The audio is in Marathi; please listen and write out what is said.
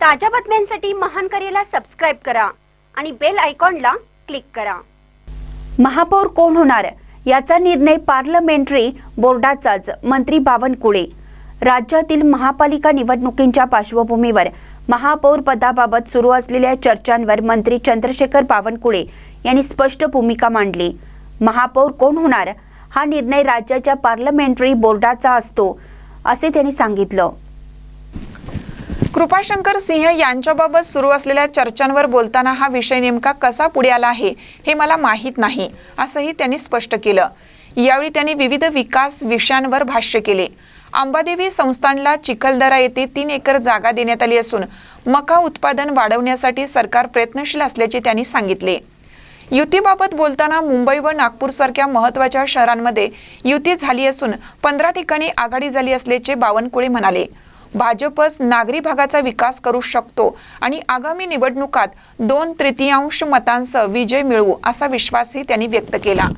ताज्या बातम्यांसाठी महान करेला सबस्क्राईब करा आणि बेल आयकॉनला क्लिक करा. महापौर कोण होणार? याचा निर्णय पार्लमेंटरी बोर्डाचाच मंत्री बावनकुळे. राज्यातील महापालिका निवडणुकींच्या पार्श्वभूमीवर महापौर पदाबाबत सुरू असलेल्या चर्चांवर मंत्री चंद्रशेखर बावनकुळे यांनी स्पष्ट भूमिका मांडली. महापौर कोण होणार? हा निर्णय राज्याच्या पार्लमेंटरी बोर्डाचा असतो असे त्यांनी सांगितलं. कृपाशंकर सिंह यांच्याबाबत सुरू असलेल्या चर्चांवर बोलताना हा विषय नेमका कसा पुढे आला आहे हे मला माहीत नाही असंही त्यांनी स्पष्ट केलं. यावेळी त्यांनी विविध विकास विषयांवर भाष्य केले. अंबादेवी संस्थानला चिखलदरा येथे तीन एकर जागा देण्यात आली असून मका उत्पादन वाढवण्यासाठी सरकार प्रयत्नशील असल्याचे त्यांनी सांगितले. युतीबाबत बोलताना मुंबई व नागपूर सारख्या महत्त्वाच्या शहरांमध्ये युती झाली असून पंधरा ठिकाणी आघाडी झाली असल्याचे बावनकुळे म्हणाले. भाजपच नागरी भागाचा विकास करू शकतो. आणि आगामी निवडणुकात दोन तृतीयांश मतांसह विजय मिळवू असा विश्वासही त्यांनी व्यक्त केला.